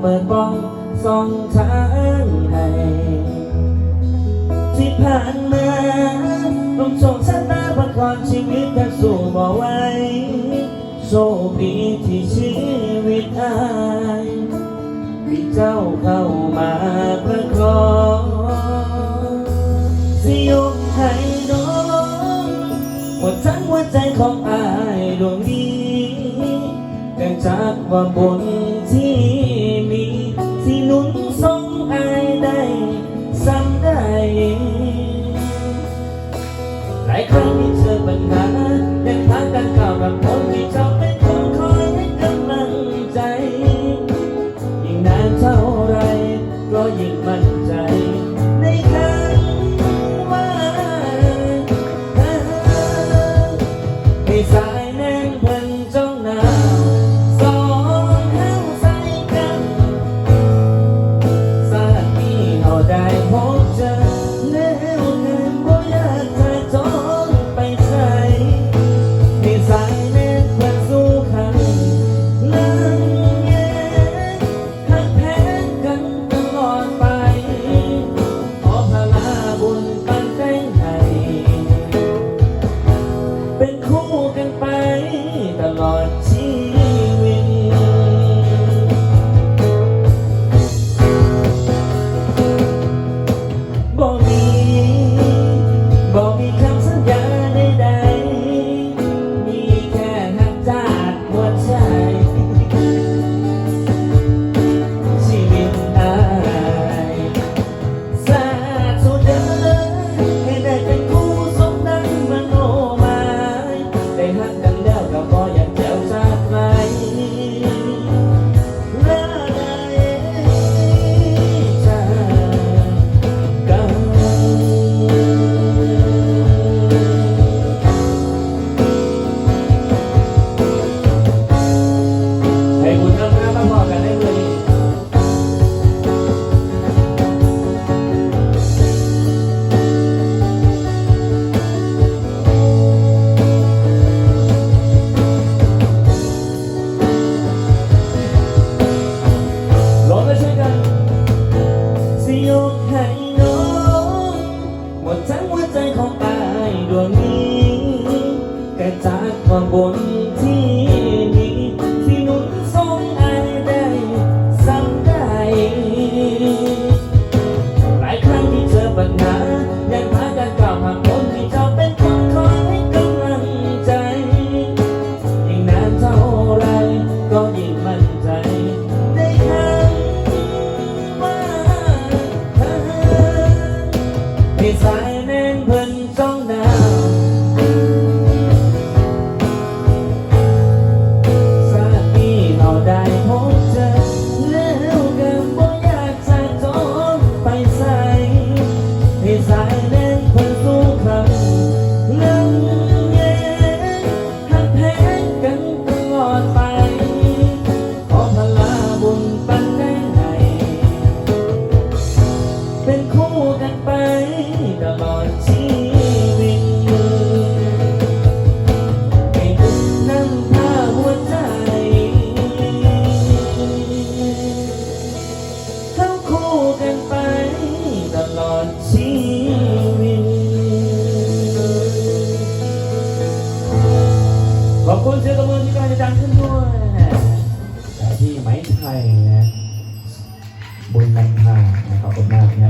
เปิดป้องสองทางให้ที่ผ่านมาลงโชงชะตาประคอบชีวิตแต่สู่บ่ไว้โชคดีที่ชีวิตอายมีเจ้าเข้ามาประคองสิยกให้น้องหมดทั้งหัวใจของอายดวงนี้แต่จากว่าบน en un แล้วก็ยัง ทั้งหัวใจของอาดวงนี้เกิจากความบนที่ ที่กำลังจะดังขึ้นด้วยแต่ที่ไหมไทยนะบุญนำพานะครับผมมากนะ